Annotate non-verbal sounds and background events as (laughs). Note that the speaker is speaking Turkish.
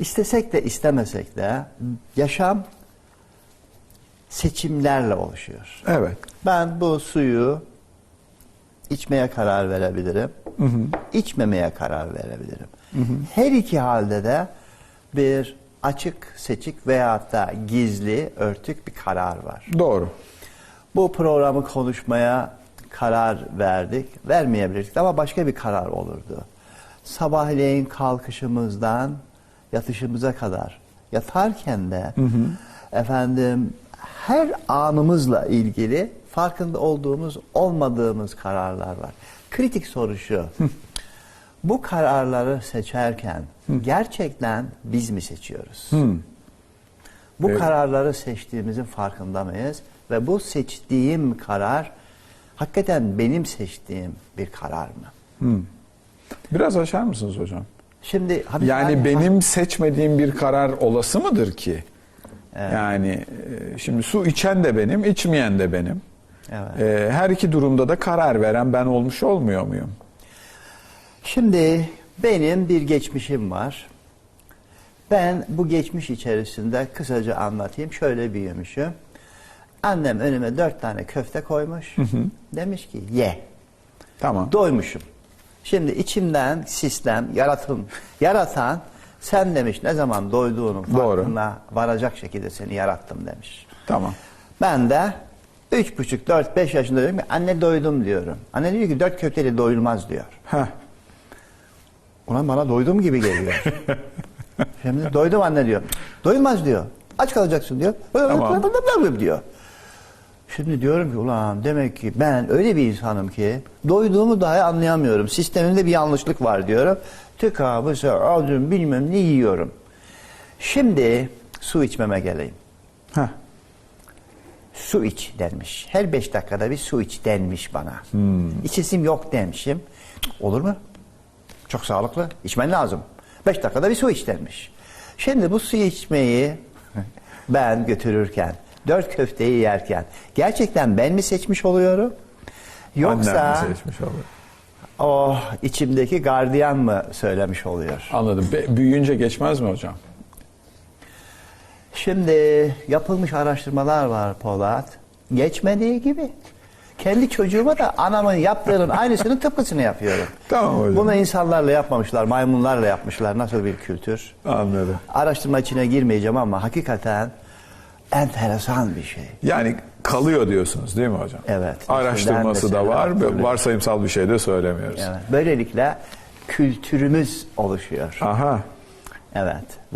İstesek de istemesek de yaşam seçimlerle oluşuyor. Evet. Ben bu suyu içmeye karar verebilirim. içmemeye karar verebilirim. Her iki halde de bir açık, seçik veyahut da gizli, örtük bir karar var. Doğru. Bu programı konuşmaya karar verdik. Vermeyebilirdik ama başka bir karar olurdu. Sabahleyin kalkışımızdan yatışımıza kadar yatarken de efendim her anımızla ilgili farkında olduğumuz olmadığımız kararlar var. Kritik soru şu. Bu kararları seçerken gerçekten biz mi seçiyoruz? Bu Evet. kararları seçtiğimizin farkında mıyız? Ve bu seçtiğim karar hakikaten benim seçtiğim bir karar mı? Biraz açar mısınız hocam? Şimdi Habib Yani abi- benim seçmediğim bir karar olası mıdır ki? Yani e, şimdi su içen de benim, içmeyen de benim. Evet. E, Her iki durumda da karar veren ben olmuş olmuyor muyum? Şimdi benim bir geçmişim var. Ben bu geçmiş içerisinde kısaca anlatayım. Şöyle büyümüşüm. Annem önüme dört tane köfte koymuş. Demiş ki ye. Tamam. Doymuşum. Şimdi içimden sistem yaratın, yaratan sen demiş ne zaman doyduğunun Doğru. farkına varacak şekilde seni yarattım demiş. Tamam. Ben de üç buçuk, dört, beş yaşında diyorum ki anne doydum diyorum. Anne diyor ki dört köfteyle doyulmaz diyor. Heh. Ulan bana doydum gibi geliyor. Şimdi doydum anne diyor. Doyulmaz diyor. Aç kalacaksın diyor. Tamam. (laughs) diyor. Şimdi diyorum ki ulan demek ki ben öyle bir insanım ki doyduğumu dahi anlayamıyorum. Sistemimde bir yanlışlık var diyorum. Tıka bısa aldım bilmem ne yiyorum. Şimdi su içmeme geleyim. Heh. Su iç denmiş. Her beş dakikada bir su iç denmiş bana. İçesim yok demişim. Olur mu? Çok sağlıklı. İçmen lazım. Beş dakikada bir su iç denmiş. Şimdi bu suyu içmeyi (laughs) ben götürürken, dört köfteyi yerken gerçekten ben mi seçmiş oluyorum? Yoksa Annem mi seçmiş olur? o içimdeki gardiyan mı söylemiş oluyor? Anladım. Be- büyüyünce geçmez mi hocam? Şimdi yapılmış araştırmalar var Polat. Geçmediği gibi. Kendi çocuğuma da anamın yaptığının aynısını tıpkısını yapıyorum. (laughs) Tamam hocam. Bunu insanlarla yapmamışlar, maymunlarla yapmışlar. Nasıl bir kültür? Anladım. Araştırma içine girmeyeceğim ama hakikaten enteresan bir şey. Yani kalıyor diyorsunuz değil mi hocam? Evet. Araştırması da var tabii. varsayımsal bir şey de söylemiyoruz. Evet. Böylelikle kültürümüz oluşuyor. Aha. Evet.